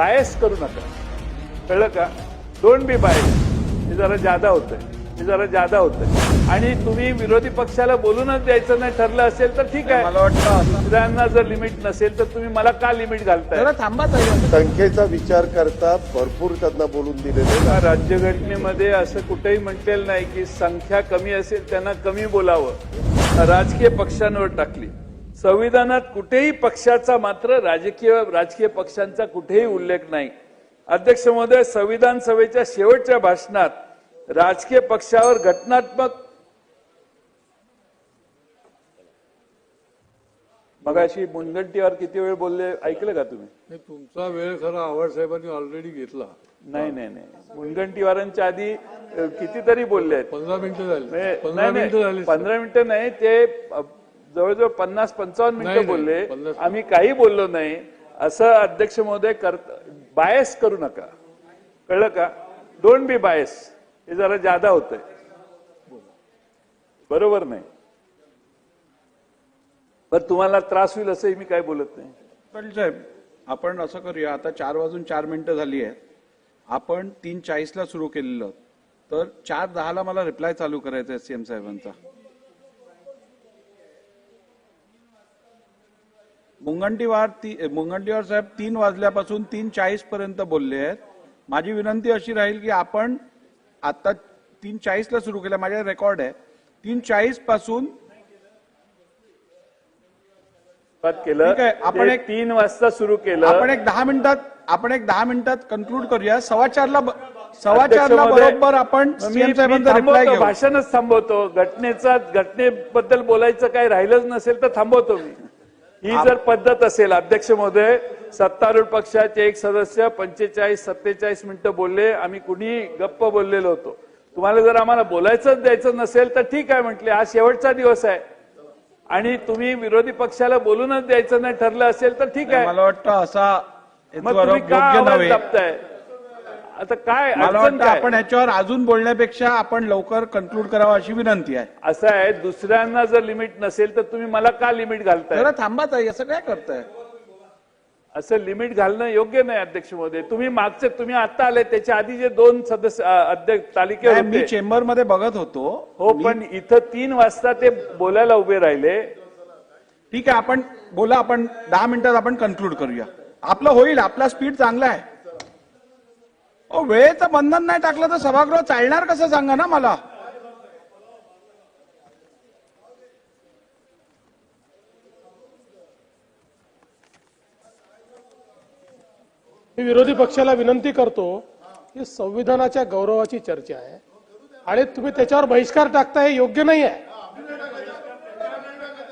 Bias करू नका. कळलं का? डोंट बी बायस हे जरा जादा होतंय. हे जरा जादा होतंय. आणि तुम्ही विरोधी पक्षाला बोलूनच द्यायचं नाही ठरलं असेल तर ठीक आहे. मला वाटतं दुसऱ्यांना जर लिमिट नसेल तर तुम्ही मला का लिमिट घालताय? जरा थांबा ताई. संख्येचा विचार करता भरपूर त्यांना बोलून दिलेले या राज्यघटनेमध्ये असं कुठेही म्हटलेलं नाही की संख्या कमी असेल त्यांना कमी बोलावं. राजकीय पक्षांवर टाकली. संविधानात कुठेही पक्षाचा मात्र राजकीय राजकीय पक्षांचा कुठेही उल्लेख नाही. अध्यक्ष महोदय संविधान सभेच्या शेवटच्या भाषणात राजकीय पक्षावर घटनात्मक मगाशी मुनगंटीवर किती वेळ बोलले ऐकलं का तुम्ही? नाही, तुमचा वेळ खरा आव्हाड साहेबांनी ऑलरेडी घेतला. नाही नाही नाही. मुनगंटीवारांच्या आधी अ, कितीतरी बोलले आहेत. पंधरा मिनिटं झाली. पंधरा मिनिटं झाली पंधरा मिनिटं नाही ते अ, जवळजवळ पन्नास पंचावन्न मिनिटं बोलले. आम्ही काही बोललो नाही. असं अध्यक्ष महोदय कर बायस करू नका. कळलं का? डोंट बी बायस हे जरा जादा होतंय. बरोबर नाही. पण तुम्हाला त्रास होईल असंही मी काय बोलत नाही. पाटील साहेब आपण असं करूया. आता चार वाजून चार मिनिटं झाली आहेत. आपण तीन चाळीसला सुरू केलेलं. तर चार दहाला मला रिप्लाय चालू करायचा आहे सीएम साहेबांचा. मुंगंटीवार ती मुंगंटीवार साहेब तीन वाजल्यापासून तीन चाळीस पर्यंत बोलले आहेत. माझी विनंती अशी राहील की आपण आता तीन चाळीसला सुरू केलं माझ्या रेकॉर्ड आहे. तीन चाळीसपासून केलं. आपण एक- तीन वाजता सुरू केलं. आपण एक दहा मिनिटात आपण एक दहा मिनिटात कन्क्लूड करूया. सव्वा चारला ब- सव्वा चारला बरोबर आपण सीएम साहेबांचा रिप्लाय भाषणच थांबवतो. घटनेचा घटनेबद्दल बोलायचं काही राहिलंच नसेल तर थांबवतो मी. ही जर पद्धत असेल अध्यक्ष महोदय सत्तारूढ पक्षाचे एक सदस्य पंचेचाळीस सत्तेचाळीस मिनिटं बोलले आम्ही कुणी गप्प बोललेलो होतो. तुम्हाला जर आम्हाला बोलायचंच द्यायचं नसेल तर ठीक आहे म्हटले आज शेवटचा दिवस आहे. आणि तुम्ही विरोधी पक्षाला बोलूनच द्यायचं नाही ठरलं असेल तर ठीक आहे. मला वाटतं असा मग तुम्ही का आवाज दाबताय? आता काय मला वाटतं आपण याच्यावर अजून बोलण्यापेक्षा आपण लवकर कन्क्लूड करावं अशी विनंती आहे. असं आहे दुसऱ्यांना जर लिमिट नसेल तर तुम्ही मला का लिमिट घालताय? जरा थांबा ताई असं काय करताय? असं लिमिट घालणं योग्य नाही अध्यक्ष महोदय. तुम्ही मागचे तुम्ही आता आले त्याच्या आधी जे दोन सदस्य अ, अध्यक्ष तालिके नाही, मी चेंबरमध्ये बघत होतो. हो मी- पण इथं तीन वाजता ते बोलायला उभे राहिले. ठीक आहे आपण बोला आपण दहा मिनिटात आपण कन्क्लूड करूया. आपलं होईल आपला स्पीड चांगला आहे. वेळेचं बंधन नाही टाकलं तर सभागृह चालणार कसं सांगा ना मला? मी विरोधी पक्षाला विनंती करतो की संविधानाच्या गौरवाची चर्चा आहे आणि तुम्ही त्याच्यावर बहिष्कार टाकता हे योग्य नाही आहे.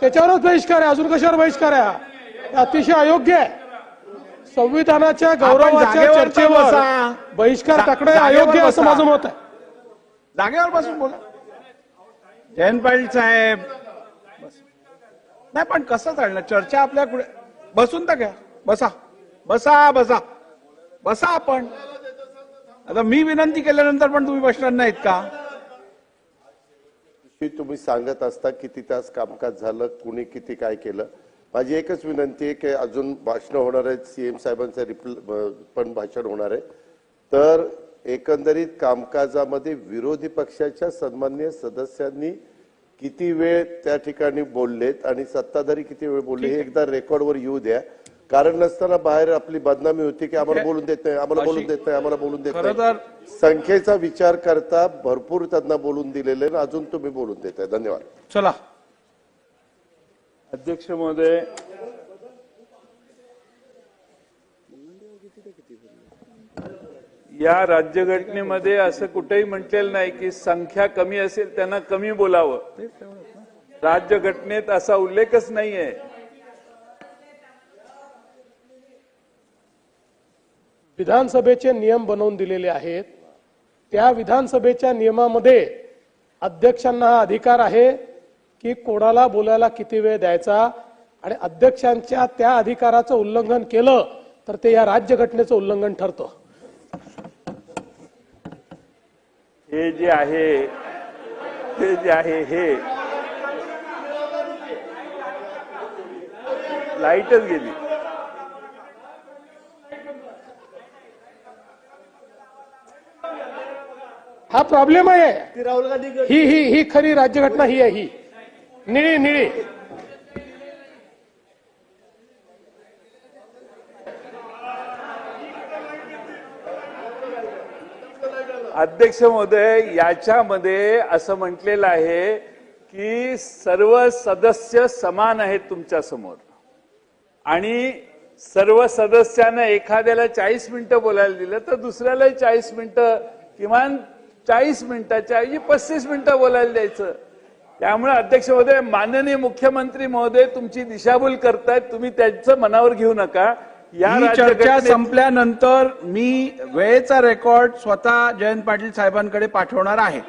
त्याच्यावरच बहिष्कार आहे. अजून कशावर बहिष्कार आहे हा? हे अतिशय अयोग्य आहे. संविधानाच्या गौरवाच्या चर्चेवर बसा. बहिष्कार टाकणं अयोग्य असं. माझं मत आहे. जागेवर बसून बोला. जयंत पाटील साहेब. नाही पण कसं चालणार चर्चा आपल्या पुढे बसून तर घ्या. बसा. बसा बसा. बसा आपण. आता मी विनंती केल्यानंतर पण तुम्ही बसणार नाहीत का की? तुम्ही सांगत असता किती तास कामकाज झालं कुणी किती काय केलं. माझी एकच विनंती आहे की अजून भाषण होणार आहेत सीएम साहेबांचं रिप्ल पण भाषण होणार आहे. तर एकंदरीत कामकाजामध्ये विरोधी पक्षाच्या सन्मान्य सदस्यांनी किती वेळ त्या ठिकाणी बोललेत आणि सत्ताधारी किती वेळ बोलले हे एकदा रेकॉर्डवर येऊ द्या. कारण नसताना बाहेर आपली बदनामी होती की आम्हाला बोलून देत नाही आम्हाला बोलून देत नाही आम्हाला बोलून देत नाही. संख्येचा विचार करता भरपूर त्यांना बोलून दिलेले आहे अजून तुम्ही बोलून देताय. धन्यवाद. चला. अध्यक्ष महोदय. या राज्यघटनेमध्ये असं कुठेही म्हटलेलं नाही की संख्या कमी असेल त्यांना कमी बोलावं. राज्यघटनेत असा उल्लेखच नाहीये. विधानसभेचे नियम बनवून दिलेले आहेत. त्या विधानसभेच्या नियमामध्ये अध्यक्षांना हा अधिकार आहे. की कोणाला बोलायला किती वेळ द्यायचा? आणि अध्यक्षांच्या त्या अधिकाराचं उल्लंघन केलं तर ते या राज्यघटनेचं उल्लंघन ठरतं. हे जे आहे हे जे आहे हे लाईटच गेली. हा प्रॉब्लेम आहे. ही ही ही खरी राज्यघटना ही आहे ही. निळी निळी. अध्यक्ष महोदय याच्यामध्ये असं म्हटलेलं आहे की सर्व सदस्य समान आहेत तुमच्यासमोर. आणि सर्व सदस्यांना एखाद्याला चाळीस मिनिटं बोलायला दिलं तर दुसऱ्याला चाळीस मिनिटं किमान चाळीस मिनिटाच्या ऐवजी पस्तीस मिनिटं बोलायला द्यायचं. त्यामुळे अध्यक्ष महोदय माननीय मुख्यमंत्री महोदय तुमची दिशाभूल करतायत. तुम्ही त्यांचं मनावर घेऊ नका. या चर्चा संपल्यानंतर मी वेळेचा रेकॉर्ड स्वतः जयंत पाटील साहेबांकडे पाठवणार आहे.